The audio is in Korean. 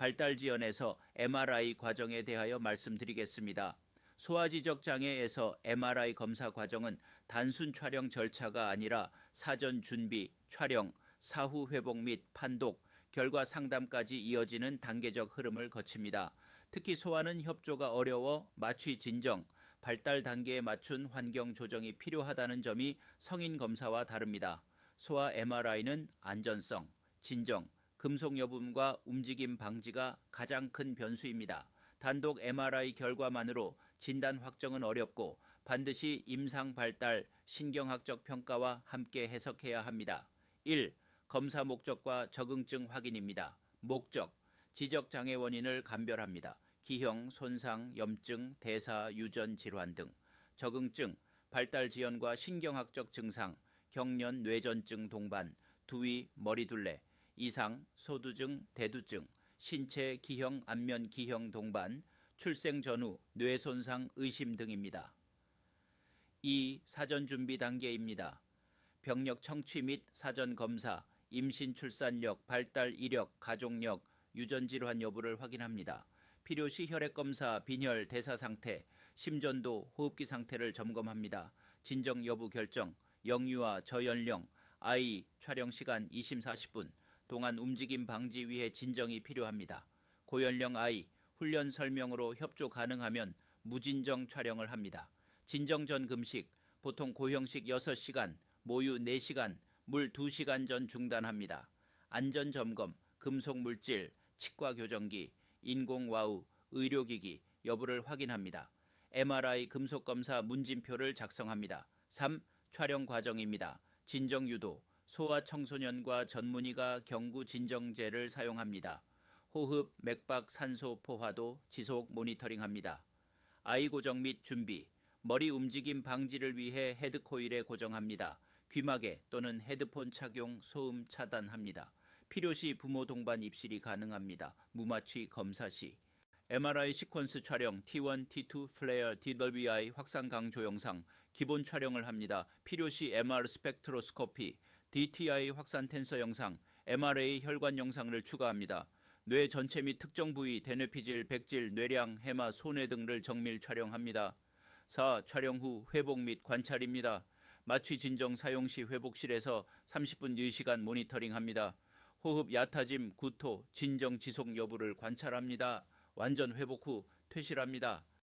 발달 지원에서 MRI 과정에 대하여 말씀드리겠습니다. 소아지적 장애에서 MRI 검사 과정은 단순 촬영 절차가 아니라 사전 준비, 촬영, 사후 회복 및 판독, 결과 상담까지 이어지는 단계적 흐름을 거칩니다. 특히 소아는 협조가 어려워 마취 진정, 발달 단계에 맞춘 환경 조정이 필요하다는 점이 성인 검사와 다릅니다. 소아 MRI는 안전성, 진정, 금속 여분과 움직임 방지가 가장 큰 변수입니다. 단독 MRI 결과만으로 진단 확정은 어렵고 반드시 임상 발달 신경학적 평가와 함께 해석해야 합니다. 1. 검사 목적과 적응증 확인입니다. 목적 지적 장애 원인을 감별합니다. 기형, 손상, 염증, 대사, 유전 질환 등. 적응증 발달 지연과 신경학적 증상, 경련, 뇌전증 동반, 두위, 머리둘레, 이상, 소두증, 대두증, 신체 기형, 안면 기형 동반, 출생 전후, 뇌 손상, 의심 등입니다. 2. 사전 준비 단계입니다. 병력 청취 및 사전 검사, 임신 출산력, 발달 이력, 가족력, 유전 질환 여부를 확인합니다. 필요시 혈액 검사, 빈혈, 대사 상태, 심전도, 호흡기 상태를 점검합니다. 진정 여부 결정, 영유아, 저연령, 아이 촬영 시간 20, 40분 동안 움직임 방지 위해 진정이 필요합니다. 고연령 아이 훈련 설명으로 협조 가능하면 무진정 촬영을 합니다. 진정 전 금식 보통 고형식 6시간, 모유 4시간, 물 2시간 전 중단합니다. 안전 점검, 금속 물질, 치과 교정기, 인공 와우, 의료기기 여부를 확인합니다. MRI 금속 검사 문진표를 작성합니다. 3. 촬영 과정입니다. 진정 유도, 소아 청소년과 전문의가 경구 진정제를 사용합니다. 호흡, 맥박, 산소 포화도 지속 모니터링합니다. 아이 고정 및 준비, 머리 움직임 방지를 위해 헤드 코일에 고정합니다. 귀마개 또는 헤드폰 착용 소음 차단합니다. 필요시 부모 동반 입실이 가능합니다. 무마취 검사 시. MRI 시퀀스 촬영 T1, T2, 플레어, DWI 확산 강조 영상 기본 촬영을 합니다. 필요시 MR 스펙트로스코피, DTI 확산 텐서 영상, MRA 혈관 영상을 추가합니다. 뇌 전체 및 특정 부위, 대뇌피질, 백질, 뇌량, 해마, 손해 등을 정밀 촬영합니다. 4. 촬영 후 회복 및 관찰입니다. 마취 진정 사용 시 회복실에서 30분 유시간 모니터링합니다. 호흡 얕아짐, 구토, 진정 지속 여부를 관찰합니다. 완전 회복 후 퇴실합니다.